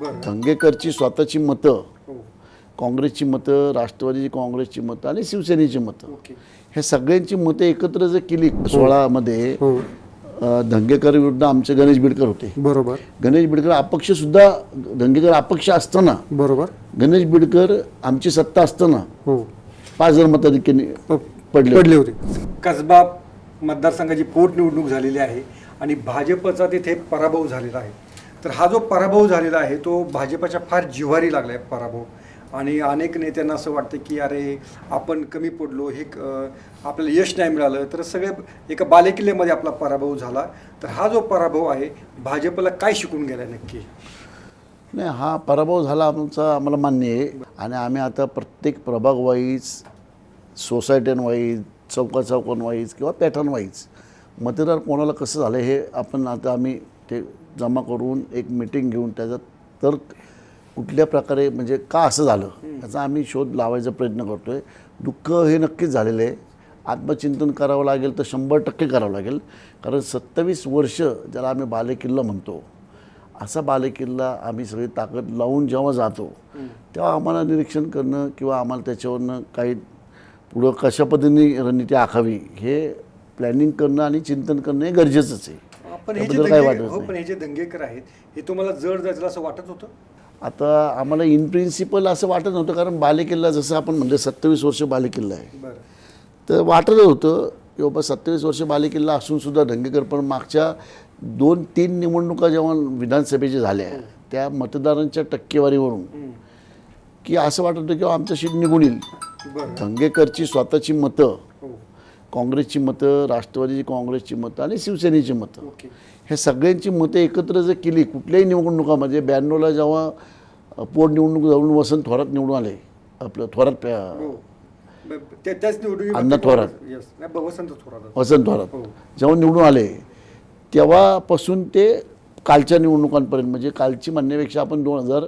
बरं. दंगेकरची स्वतःची मतं हो. काँग्रेसची मतं राष्ट्रवादीची काँग्रेसची मतं आणि शिवसेनेची मतं. ओके. हे सगळ्यांची मतं एकत्र जर केली सोळामध्ये हो. अं, दंगेकर विरुद्ध आमचे गणेश बिडकर होते. बरोबर. गणेश बिडकर अपक्ष सुद्धा दंगेकर अपक्ष असताना बरोबर. गणेश बिडकर आमची सत्ता असताना हो. पाच हजार मताधिक्याने पडले. पडले होते. कसबा मतदारसंघाची पोटनिवडणूक झालेली आहे आणि भाजपचा तिथे पराभव झालेला आहे. तर हा जो पराभव झालेला आहे तो भाजपच्या फार जिव्हारी लागला आहे पराभव. आणि अनेक नेत्यांना असं वाटतं की अरे आपण कमी पडलो हे आपल्याला यश नाही मिळालं तर सगळे एका बालेकिल्ल्यामध्ये आपला पराभव झाला. तर हा जो पराभव आहे भाजपला काय शिकून गेला नक्की? नाही हा पराभव झाला आमचा आम्हाला मान्य आहे. आणि आम्ही आता प्रत्येक प्रभाग वाईज सोसायट्यां वाईज चौका चौकां किंवा पॅटर्न वाईज मतदार कोणाला कसं झालं हे आपण आता आम्ही ते जमा करून एक मिटिंग घेऊन त्याचा तर्क कुठल्या प्रकारे म्हणजे का असं झालं याचा आम्ही शोध लावायचा प्रयत्न करतो आहे दुःख हे नक्कीच झालेलं आहे. आत्मचिंतन करावं लागेल तर शंभर टक्के करावं लागेल. कारण सत्तावीस वर्ष ज्याला आम्ही बालेकिल्ला म्हणतो असा बालेकिल्ला आम्ही सगळी ताकद लावून जेव्हा जातो तेव्हा आम्हाला निरीक्षण करणं किंवा आम्हाला त्याच्यावरनं काही पुढं कशा पद्धतीने रणनीती आखावी हे प्लॅनिंग करणं आणि चिंतन करणं हे गरजेचंच आहे. पण हे जे त्याबद्दल काही दंगे वाटत हो नाही. पण हे जे दंगेकर आहेत हे तुम्हाला जड जायचं असं वाटत होतं? आता आम्हाला इन प्रिन्सिपल असं वाटत नव्हतं कारण बालेकिल्ला जसं आपण म्हणलं सत्तावीस वर्ष बालेकिल्ला आहे. बरं. तर वाटत होतं की बाबा सत्तावीस वर्ष बालेकिल्ला असून सुद्धा दंगेकर पण मागच्या दोन तीन निवडणुका जेव्हा विधानसभेच्या झाल्या त्या मतदारांच्या टक्केवारीवरून की असं वाटत होतं की आमचं सीट निघून येईल बरं. दंगेकरची स्वतःची मतं काँग्रेसची मतं राष्ट्रवादीची काँग्रेसची मतं आणि शिवसेनेची मतं. हे सगळ्यांची मतं एकत्र जर केली कुठल्याही निवडणुकामध्ये ब्याण्णवला जेव्हा पोटनिवडणूक जाऊन वसंत थोरात निवडून आले आपलं थोरात हो. अण्णा वसंत थोरात. वसंत थोरात. हो. जेव्हा निवडून आले तेव्हापासून ते कालच्या निवडणुकांपर्यंत म्हणजे कालची म्हणण्यापेक्षा आपण दोन हजार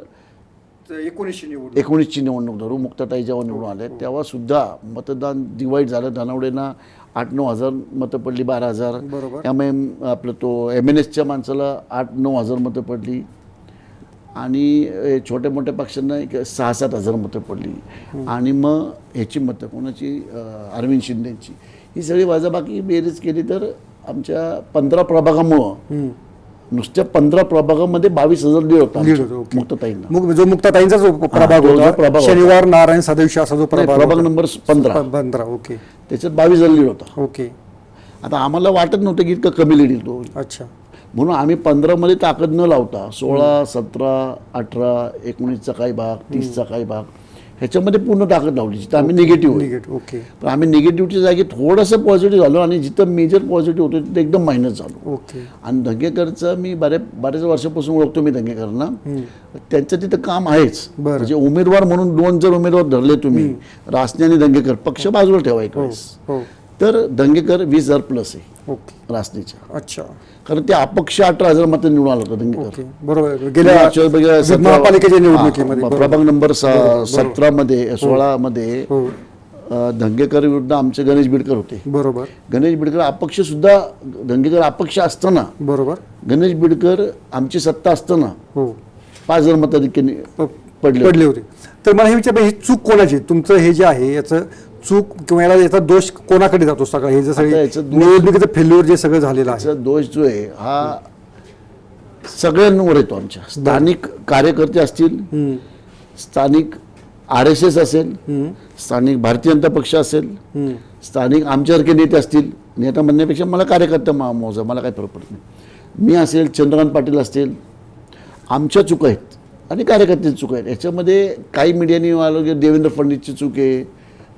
एकोणीसशे निवडणूक एकोणीसची निवडणूक धरू मुक्ताताई जेव्हा निवडून आले तेव्हा सुद्धा मतदान डिवाईड झालं. धनावडेंना आठ नऊ हजार मतं पडली बारा हजार. बरोबर. एम एम आपलं तो एम एन एसच्या माणसाला आठ नऊ हजार मतं पडली. आणि छोट्या मोठ्या पक्षांना एक सहा सात हजार मतं पडली. आणि मग ह्याची मतं कोणाची? अरविंद शिंदेची. ही सगळी वाजाबाकी बेरीज केली तर आमच्या पंधरा प्रभागामुळं नुसत्या पंधरा प्रभागामध्ये बावीस हजार लीड होता लीड. मुक्तताईंना. मग जो मुक्ताताईंचा जो प्रभाग तो जो होता प्रभाग होता. शनिवार नारायण सदैवशी असा जो नाही, प्रभाग प्रभाग होता. नंबर पंधरा. पंधरा ओके. त्याच्यात बावीस हजार लीड होता. ओके. आता आम्हाला वाटत नव्हतं की इतकं कमी लीड येईल तो अच्छा. म्हणून आम्ही पंधरामध्ये ताकद न लावता सोळा सतरा अठरा एकोणीसचा काही भाग तीसचा काही भाग ह्याच्यामध्ये पूर्ण ताकद लावली जिथं आम्ही निगेटिव्ह ओके पण आम्ही निगेटिव्हच्या जागी थोडंसं पॉझिटिव्ह झालो आणि जिथं मेजर पॉझिटिव्ह होतं तिथं एकदम मायनस झालो. ओके आणि दंगेकरचं मी बऱ्या बऱ्याच वर्षापासून ओळखतो मी दंगेकरांना त्यांचं तिथं काम आहेच. म्हणजे उमेदवार म्हणून दोन जर उमेदवार धरले तुम्ही रासने आणि दंगेकर पक्ष बाजूला ठेवा एक वेळेस. हो. तर दंगेकर वीस हजार प्लस आहे ओके. रासनेच्या. अच्छा. कारण ते अपक्ष अठरा हजार मतं निवडून आलं होतं दंगेकर. ओके. बरोबर. गेल्या मागच्या वेळेस बघा, सतरा- महापालिकेच्या निवडणुकीमध्ये. हा, बरोबर. प्रभाग नंबर सतरा मध्ये सोळा मध्ये हो. दंगेकर विरुद्ध आमचे गणेश बिडकर होते. बरोबर. गणेश बिडकर अपक्ष सुद्धा दंगेकर अपक्ष असताना बरोबर. गणेश बिडकर आमची सत्ता असताना हो. पाच हजार मताधिक्याने प- पडले पडले होते. तर मला हे विचार ही चूक कोणाची तुमचं हे जे आहे याचं चूक किंवा याला याचा दोष कोणाकडे जातो सगळं? हे जे आता सगळे याचं दोष- निवडणुकीचं फेल्युअर जे सगळं झालेलं आहे. त्याचा दोष जो आहे हा सगळ्यांवर येतो आमच्या. स्थानिक कार्यकर्ते असतील हम्म, स्थानिक आर एस एस असेल हम्म, स्थानिक भारतीय जनता पक्ष असेल हम्म. स्थानिक आमच्यासारखे नेते असतील नेता म्हणण्यापेक्षा मला कार्यकर्ता मा मोजा मला काही फरक पडत नाही. मी असेल चंद्रकांत पाटील असतील आमच्या चुका आहेत आणि कार्यकर्त्यांची चुका आहेत. याच्यामध्ये काही मीडियाने आलं की देवेंद्र फडणवीसची चूक आहे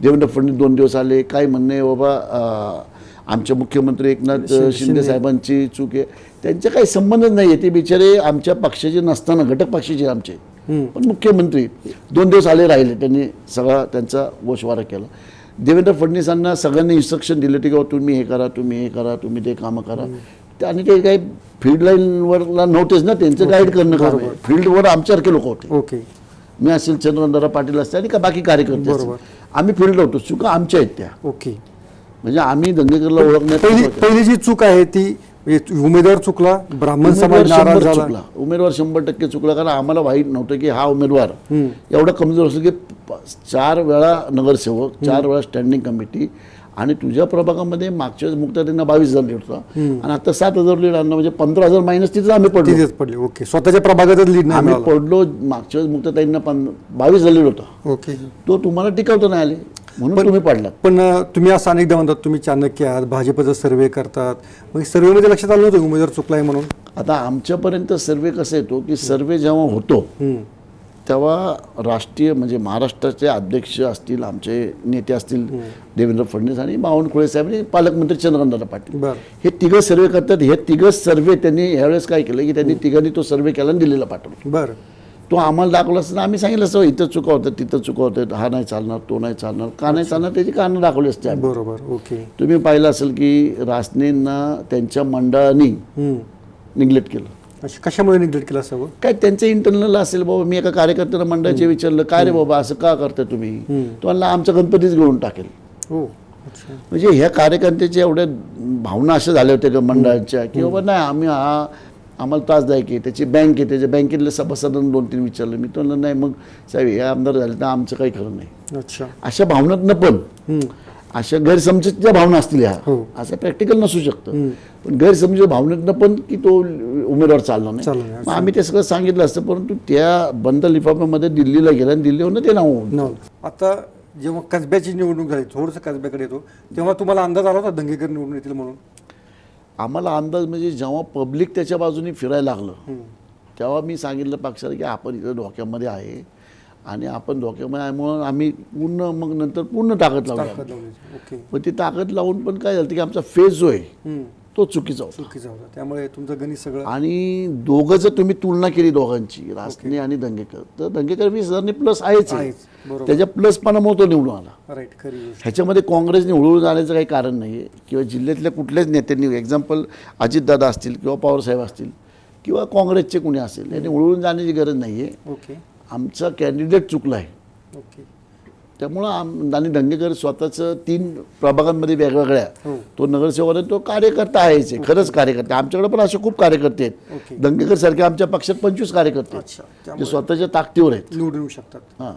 देवेंद्र फडणवीस दोन दिवस आले. काय म्हणणं बाबा? आमचे मुख्यमंत्री एकनाथ शिंदे साहेबांची चूक आहे. त्यांचा काही संबंधच नाही आहे ते बिचारे आमच्या पक्षाचे नसताना घटक पक्षाचे आमचे. पण मुख्यमंत्री दोन दिवस आले राहिले. त्यांनी सगळा त्यांचा गोषवारा केला. देवेंद्र फडणवीसांना सगळ्यांनी इन्स्ट्रक्शन दिले की बाबा तुम्ही हे करा तुम्ही हे करा तुम्ही ते कामं करा. आणि ते काही फील्ड लाईनवरला नव्हतेच ना त्यांचं गाईड करणं काम आहे. फील्डवर आमच्यासारखे लोक होते. ओके मी असेल चंद्रकांतदारा पाटील असते आणि का बाकी कार्यकर्ते. आम्ही फील्ड होतो. चुका आमच्या आहेत त्या. ओके. म्हणजे आम्ही दंगेकरला पहिली ओळखण्यात पहिली जी चूक आहे ती म्हणजे उमेदवार चुकला ब्राह्मण उमेदवार समाज नाराज शंभर झाला. चुकला. उमेदवार शंभर टक्के चुकला कारण आम्हाला वाईट नव्हतं की हा उमेदवार. एवढा कमजोर असेल की प- चार वेळा नगरसेवक चार वेळा स्टँडिंग कमिटी आणि तुझ्या प्रभागामध्ये मागच्या वेळेस मुक्तारींना बावीस हजार लीड होता. आणि आता सात हजार लीड आणलं म्हणजे पंधरा हजार मायनस तिथेच आम्ही पडलो. पडले. ओके स्वतःच्या प्रभागातच लीड नाही आम्ही पडलो मागच्या वेळेस मुक्ताताईंना बावीस हजार लीड होता. ओके तो तुम्हाला टिकवता नाही आले. म्हणून तुम्ही पडलात. पण तुम्ही असं अनेकदा म्हणतात तुम्ही चाणक्य आहात भाजपचा सर्वे करतात. मग सर्वेमध्ये लक्षात आलं नव्हतं उमेदवार चुकलाय म्हणून? आता आमच्यापर्यंत सर्वे कसा येतो की सर्वे जेव्हा होतो. तेव्हा राष्ट्रीय म्हणजे महाराष्ट्राचे अध्यक्ष असतील आमचे नेते असतील देवेंद्र फडणवीस आणि बावनकुळे साहेब आणि पालकमंत्री चंद्रकांतदादा पाटील. बरं. हे तिघं सर्वे करतात. हे तिघं सर्वे त्यांनी यावेळेस काय केलं की त्यांनी तिघांनी तो सर्वे केला आणि दिल्लीला पाठवला. बरं. तो आम्हाला दाखवला असताना आम्ही सांगितलं असतं इथं चुका होतं तिथं चुका होतं हा नाही चालणार तो नाही चालणार. का नाही चालणार त्याची कारणं दाखवली असते आम्ही. बरोबर ओके. तुम्ही पाहिलं असेल की रासनेंना त्यांच्या मंडळाने. निग्लेक्ट केलं. कशामुळे निग्लेक्ट केलं असावं काय त्यांचं इंटरनल असेल बाबा मी एका कार्यकर्त्याला मंडळाचे विचारलं काय रे बाबा असं का करता तुम्ही? तो म्हणला आमचा गणपतीच घेऊन टाकेल. हो म्हणजे ह्या कार्यकर्त्याच्या एवढ्या भावना अशा झाल्या होत्या का मंडळाच्या की बाबा नाही आम्ही हा आम्हाला त्रासदायक आहे त्याची बँक आहे त्याच्या बँकेतल्या सभासदांना दोन तीन विचारलं. मी तो म्हणला नाही मग साहेब हे आमदार झाले तर आमचं काही खरं नाही. अच्छा. अशा भावनातनं पण. अशा गैरसमजच्या भावना असतील ह्या. हो. असं प्रॅक्टिकल नसू शकतं. पण गैरसमज भावनेतनं पण की तो उमेदवार चालला नाही. मग आम्ही ते सगळं सांगितलं असतं परंतु त्या बंद लिफाफ्यामध्ये दिल्लीला गेला आणि दिल्लीवरनं ते नाव. आता जेव्हा कसब्याची निवडणूक झाली थोडंसं कसब्याकडे येतो तेव्हा तुम्हाला अंदाज आला होता दंगेकर निवडून येतील म्हणून? आम्हाला अंदाज म्हणजे जेव्हा पब्लिक त्याच्या बाजूने फिरायला लागलं तेव्हा मी सांगितलं पक्षाला की आपण इथं धोक्यामध्ये आहे. आणि आपण धोक्यामध्ये आहे म्हणून आम्ही पूर्ण मग नंतर पूर्ण ताकद लावली ओके. पण ती ताकद लावून पण काय झालं की आमचा फेज जो आहे. तो चुकीचा होता. चुकीचा होता. त्यामुळे तुमचं गणित सगळं आणि दोघं जर तुम्ही तुलना केली दोघांची रासने आणि दंगेकर तर दंगेकर वीस हजारने प्लस आहेच आहे. त्याच्या प्लस पणामुळे तो निवडून आला. ह्याच्यामध्ये काँग्रेस निवडून जाण्याचं काही कारण नाही आहे किंवा जिल्ह्यातल्या कुठल्याच नेत्यांनी एक्झाम्पल अजितदादा असतील किंवा पवारसाहेब असतील किंवा काँग्रेसचे कुणी असेल हे निवडून जाण्याची गरज नाही आहे आमचा कॅन्डिडेट चुकला आहे ओके. त्यामुळं आम आणि दंगेकर स्वतःचं तीन प्रभागांमध्ये वेगवेगळ्या. हो. तो नगरसेवक तो कार्यकर्ता आहेच आहे खरंच कार्यकर्ते. आमच्याकडे पण असे खूप कार्यकर्ते. आहेत. दंगेकर सारखे आमच्या पक्षात पंचवीस कार्यकर्ते आहेत जे स्वतःच्या ताकदीवर आहेत. निवडून येऊ शकतात. हां.